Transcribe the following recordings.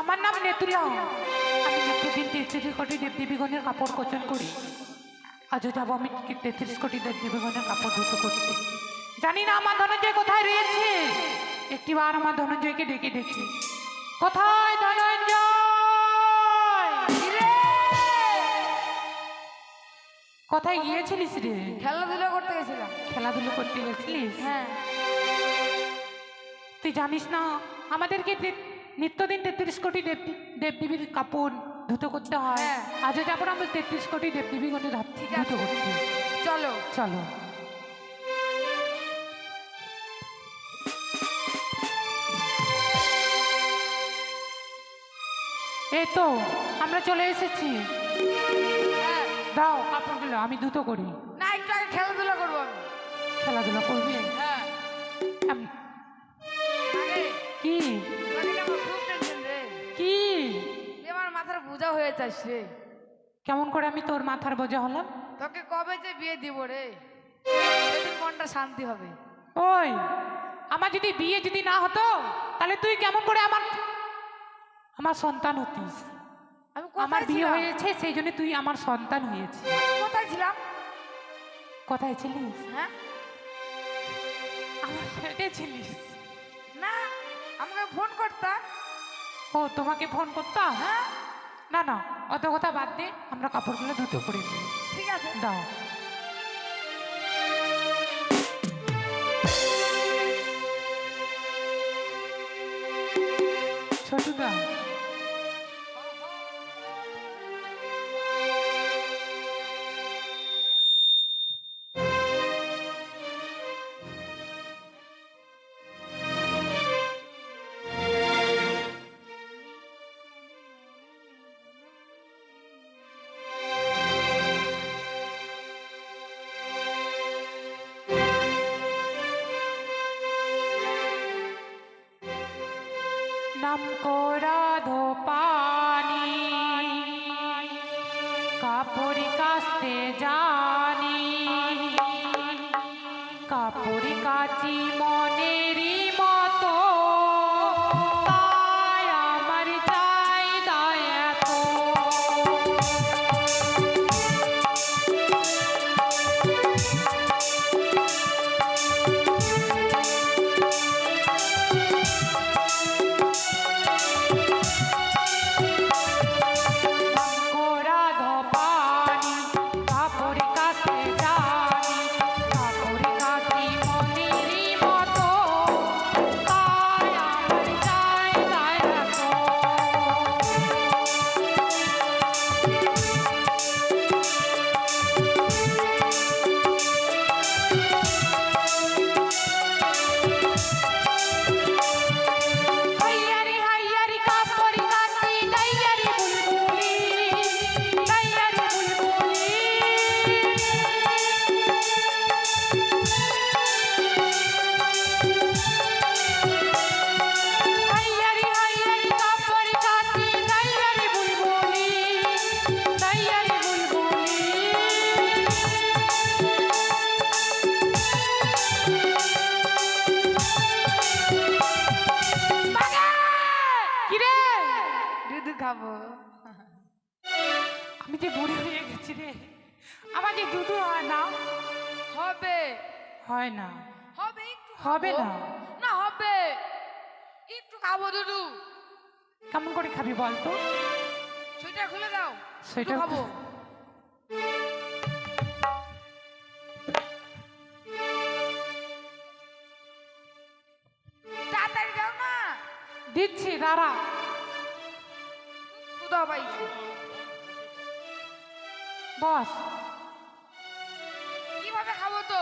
আমার নাম নেতুলা। আমি নিত্যদিন তেত্রিশ কোটি দেবদেবীগণের কাপড় কোচন করি। আজও যাব আমি তেত্রিশ কোটি দেবদেবীগণের কাপড় ধুতো করতে। জানি না আমার ধনঞ্জয় কোথায় রয়েছে। একটিবার আমার ধনঞ্জয়কে ডেকে দেখি। কোথায় ধনঞ্জয়? কোথায় গিয়েছিলিস রে? খেলাধুলা করতে গেছিলাম। খেলাধুলো করতে গেছিলিস? হ্যাঁ। তুই জানিস না আমাদেরকে নিত্যদিন তেত্রিশ কোটি দেব দেবদেবীর কাপড় ধুতো করতে হয়। হ্যাঁ। আজও যাব আমরা তেত্রিশ কোটি দেবদেবীগণের হাত ঠিক ধুতো আছে। করতে চলো। চলো। এই তো আমরা চলে এসেছি। হ্যাঁ। দাও কাপড়গুলো আমি ধুতো করি। না একটু আগে খেলাধুলা করব আমি। খেলাধুলা করবি? হ্যাঁ। বোঝা হয়ে যাস রে। কেমন করে আমি তোর মাথার বোঝা হলাম? তোকে কবে যে বিয়ে দিব রে? সেদিন মনটা শান্তি হবে। ওই আমার যদি বিয়ে যদি না হতো তাহলে তুই কেমন করে আমার আমার সন্তান হতিস? আমি আমার বিয়ে হয়েছে সেই জন্য তুই আমার সন্তান হয়েছে কোথায় ছিলাম? কোথায় ছিলিস? হ্যাঁ? আমার পেটে ছিলিস? না আমাকে ফোন করতাম। ও তোমাকে ফোন করতাম? হ্যাঁ? না না অত কথা বাদ দে আমরা কাপড়গুলো ধুতে করে দিই ঠিক আছে। দাও। ছোটুদা নাম করাধো পানি কাপড়ি কাস্তে জানি কাপড়ি কাচি মনেরই খাব দুধু কেমন করে খাবি বল তো? সেটা খুলে দাও। সেটা খাব। তাড়াতাড়ি দাও না। দিচ্ছি দাঁড়া। কোথাও পাইছি বস। কীভাবে খাব তো?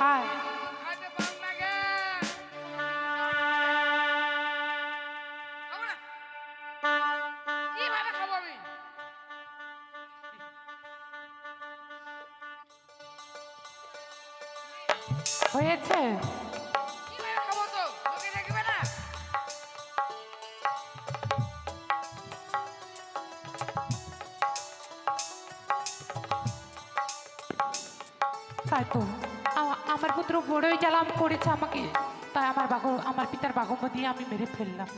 হায় বড়ই জ্বালাম, করেছে আমাকে। তাই আমার বাঘ আমার পিতার বাঘম্য দিয়ে আমি মেরে ফেললাম।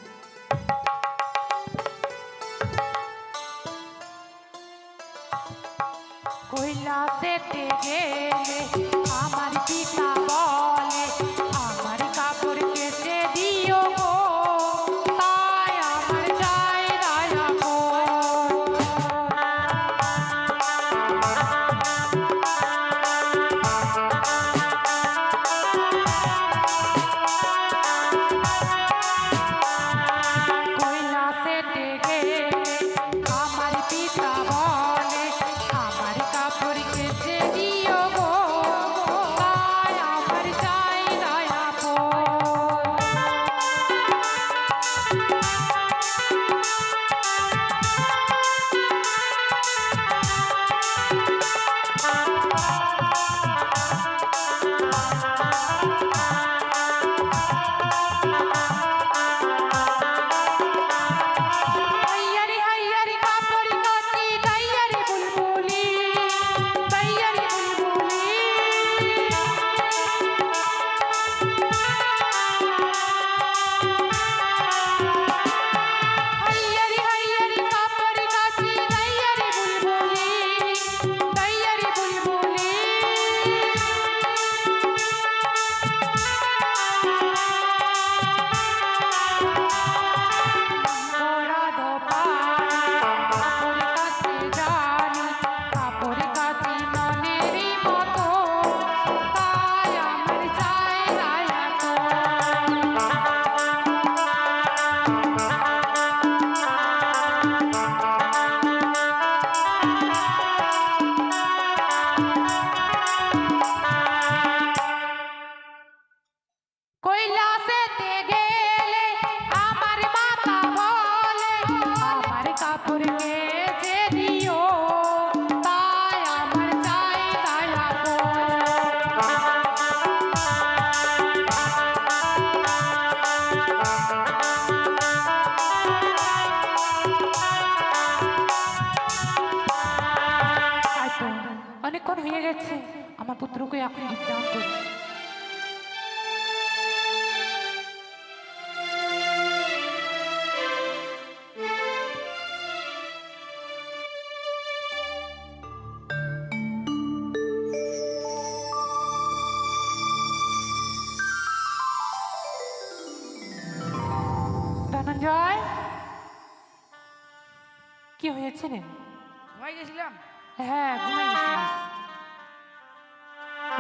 কৈলাসেতে গেলে আমার পিতা পুত্রকে এখন বিদ্যান করি ধনঞ্জয় কি হয়েছে রে? ঘুমাই গেছিলাম? হ্যাঁ ঘুমিয়ে গেছিলিস।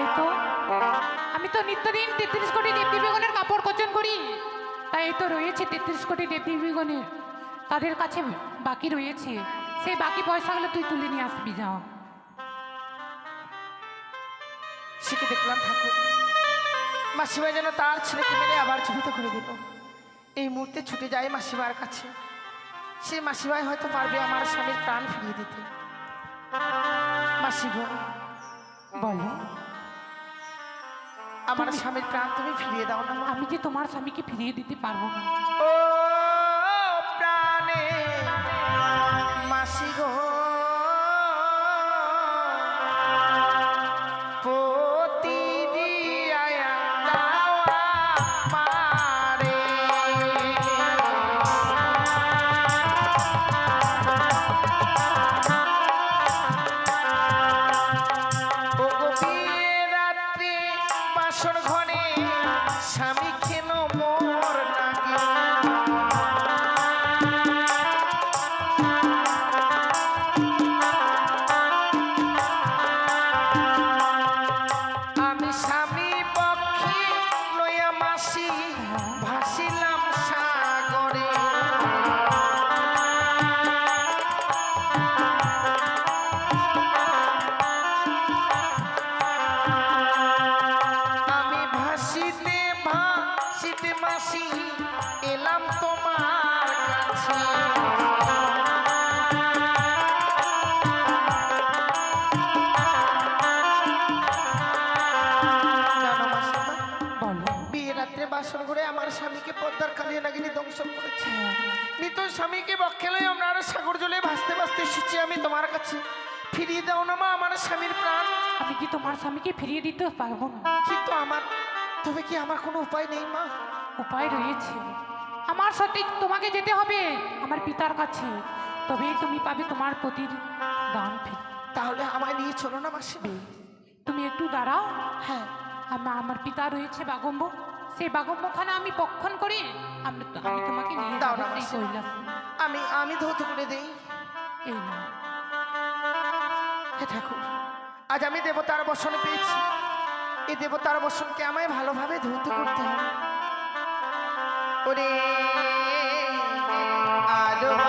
এই তো আমি তো নিত্যদিন তেত্রিশ কোটি দেবদেবীগণের কাপড় কোচন করি। তাই তো রয়েছে তেত্রিশ কোটি দেবদেবীগণের তাদের কাছে বাকি রয়েছে। সেই বাকি পয়সাগুলো তুই তুলে নিয়ে আসবি, যাও। শিখে দেখলাম ঠাকুর। মাসিমা যেন তার ছেলেকে মেরে আবার জীবিত করে দিল। এই মুহূর্তে ছুটে যায় মাসিমার কাছে। সে মাসিমাই হয়তো পারবে আমার স্বামীর প্রাণ ফিরিয়ে দিতে। মাসি গো বলো। আমার স্বামীর প্রাণ তুমি ফিরিয়ে দাও না। আমি যে তোমার স্বামীকে ফিরিয়ে দিতে পারব না? ও প্রাণে মাসি গো। বাসর ঘনে স্বামী কেন মোর ভাসিতে ভাসিতে মাসি এলাম তোমার কাছে। বাসর ঘরে আমার স্বামীকে পদ্মার কালিয়া নাগিনী দংশন করেছে। মৃত স্বামীকে বক্ষে লই আমরা সাগর জলে ভাসতে ভাসতে এসেছি আমি তোমার কাছে। ফিরিয়ে দাও না মা আমার স্বামীর প্রাণ। আমি কি তোমার স্বামীকে ফিরিয়ে দিতে পারব না? কিন্তু আমার তবে কি আমার কোনো উপায় নেই মা? উপায় রয়েছে। আমার সাথে তোমাকে যেতে হবে আমার পিতার কাছে। তবেই তুমি পাবে তোমার পতির দান ফিরে। তাহলে আমায় নিয়ে চলো না মাসিমা তুমি একটু দাঁড়াও। হ্যাঁ। আমার আমার পিতা রয়েছে বাগম্ব সেই বাগম্বখানে আমি পক্ষণ করে আমি আমি তোমাকে নিয়ে দাও যাব সেই কৈলাস। আমি আমি ধৌত করে দেই। এই না হে ঠাকুর আজ আমি দেবতার বসন পেয়েছি। এই দেবতার বসনকে আমায় ভালোভাবে ধৌত করতে হবে। ওরে আলো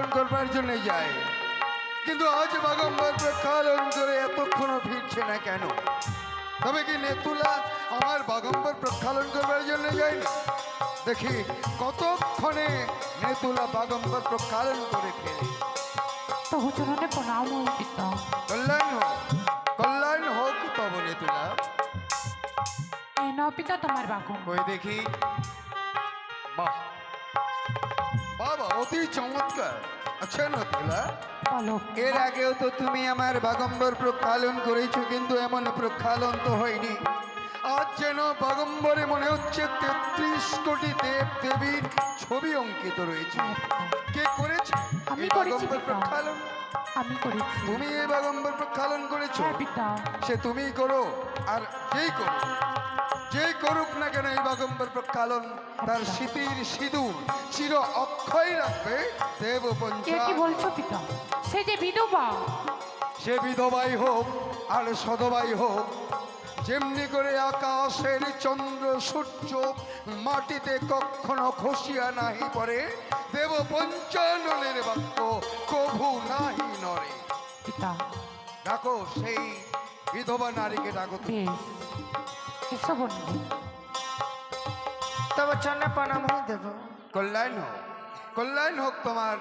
প্রক্ষালন করবার জন্য যায়। কিন্তু আজ বাগম্বর প্রক্ষালন করে এতক্ষণও ফিরছে না কেন? তবে কি নেতুলা আমার বাগম্বর প্রক্ষালন করবার জন্য যায়নি? দেখি কতক্ষণে নেতুলা বাগম্বর প্রক্ষালন করে ফেলে। প্রণাম কল্যাণ হোক কল্যাণ হোক তব নেতুলা। পিতা তোমার বাগম্ব কই দেখি। বাহ! অতি চমৎকার। আচ্ছা নতুলা বলো এর আগেও তো তুমি আমার বাগম্বর প্রক্ষালন করেছ কিন্তু এমন প্রক্ষালন তো হয়নি। আজ যেন বাগম্বরে মনে হচ্ছে তেত্রিশ কোটি দেব দেবীর ছবি অঙ্কিত রয়েছে। কে করেছে আমি বাগম্বর প্রক্ষালন? আমি করেছি। তুমি এই বাগম্বর প্রক্ষালন করেছ? হ্যাঁ সে তুমি করো আর যেই করো। যেই করুক না কেন এই বাগম্বর প্রক্ষালন তার স্মৃতির সিঁদুর চির অক্ষয় রাখবে দেব কে বলছো পিতা? সে যে বিধবা। সে বিধবাই হোক আর সদবাই হোক যেমনি করে আকাশের চন্দ্র সূর্য মাটিতে কখনো খসিয়া নাহি পড়ে দেব পঞ্চাননের বাক্য কভু নাহি নরে পিতা। ডাকো সেই বিধবা নারীকে ডাকো তুমি। বেশ। বন্ধু তবে চন্না প্রণাম হয়ে দেব কল্যাণ হোক কল্যাণ হোক তোমার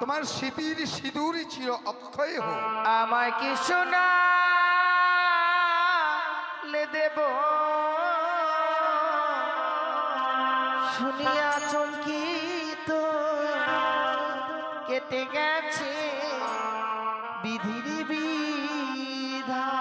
তোমার স্মৃতির সিঁদুরই চির অক্ষয় হোক আমায় কি শোনা লে দেব? শুনিয়া চমকিত কেটে গেছে বিধির বিধান।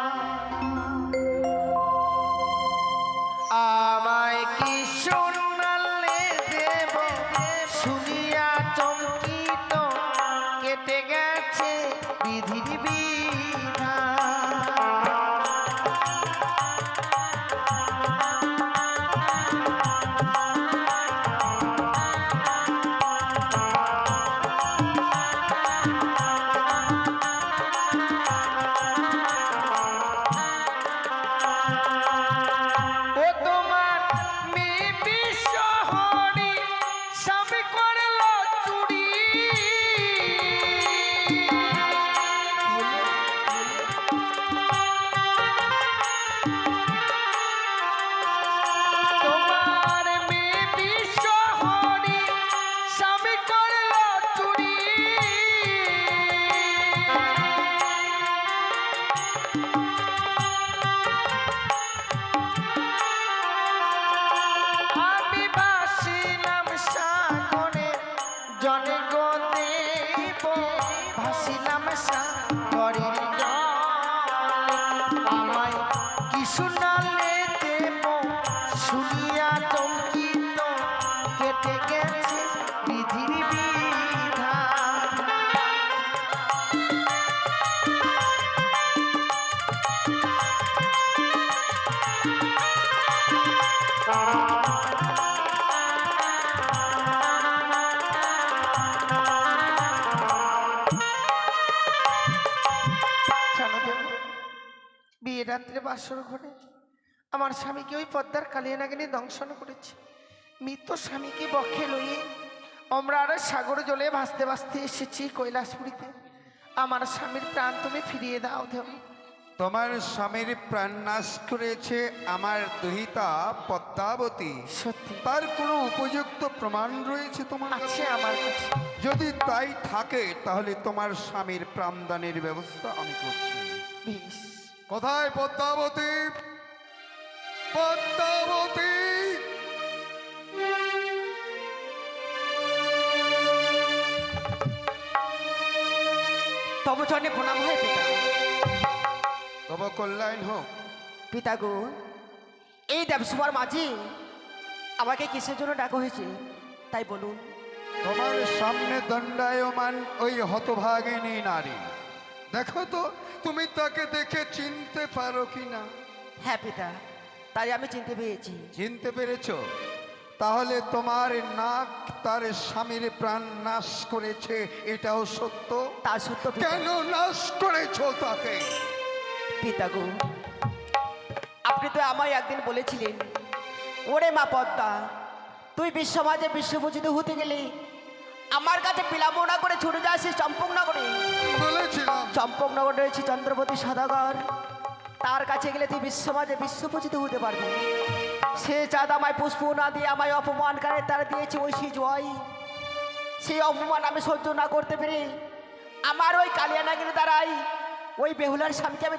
কি রাত্রে বাসর ঘরে। আমার স্বামীকে ওই পদ্মার কালিয়া নাগিনী দংশন করেছে। মৃত স্বামীকে বক্ষে লইয়ে আমরা আর সাগর জলে ভাসতে ভাসতে এসেছি কৈলাসপুরীতে। আমার স্বামীর প্রাণ তুমি ফিরিয়ে দাও দেব তোমার স্বামীর প্রাণ নাশ করেছে আমার দুহিতা পদ্মাবতী। সত্যি। তার কোনো উপযুক্ত প্রমাণ রয়েছে তোমার কাছে? আছে আমার কাছে। যদি তাই থাকে তাহলে তোমার স্বামীর প্রাণদানের ব্যবস্থা আমি করছি। বেশ। কোথায় পদ্মাবতী পদ্মাবতী। তব চরণে প্রণাম হয় পিতা। তব কল্যাণ হোক। পিতা গো এই দেবসভার মাঝে আমাকে কিসের জন্য ডাকা হয়েছে তাই বলুন। তোমার সামনে দণ্ডায়মান ওই হতভাগিনী নারী। দেখো তো তুমি তাকে দেখে চিনতে পারো কি না হ্যাঁ পিতা। তাই আমি চিনতে পেরেছি। চিনতে পেরেছ? তাহলে তোমার নাক তার স্বামীর প্রাণ নাশ করেছে এটাও সত্য? তা সত্য পিতা। কেন নাশ করেছ তাকে? পিতা গো আপনি তো আমায় একদিন বলেছিলেন ওরে মা পদ্মা তুই বিশ্বমাজে বিশ্বপূজিত হতে গেলে আমার কাছে বিড়ম্বনা করে ছুটে সেই চম্পকনগরে। চম্পকনগর রয়েছে চন্দ্রপতি সদাগর। তার কাছে গেলে তুই বিশ্বমাজে বিশ্বপূজিত হতে পারবি। সে চাঁদ আমায় পুষ্প না দিয়ে আমায় অপমান করে তারা দিয়েছে ওই সেই জয়। সেই অপমান আমি সহ্য না করতে পেরে আমার ওই কালিয়ানাগিরি দ্বারাই ওই বেহুলার স্বামীকে আমি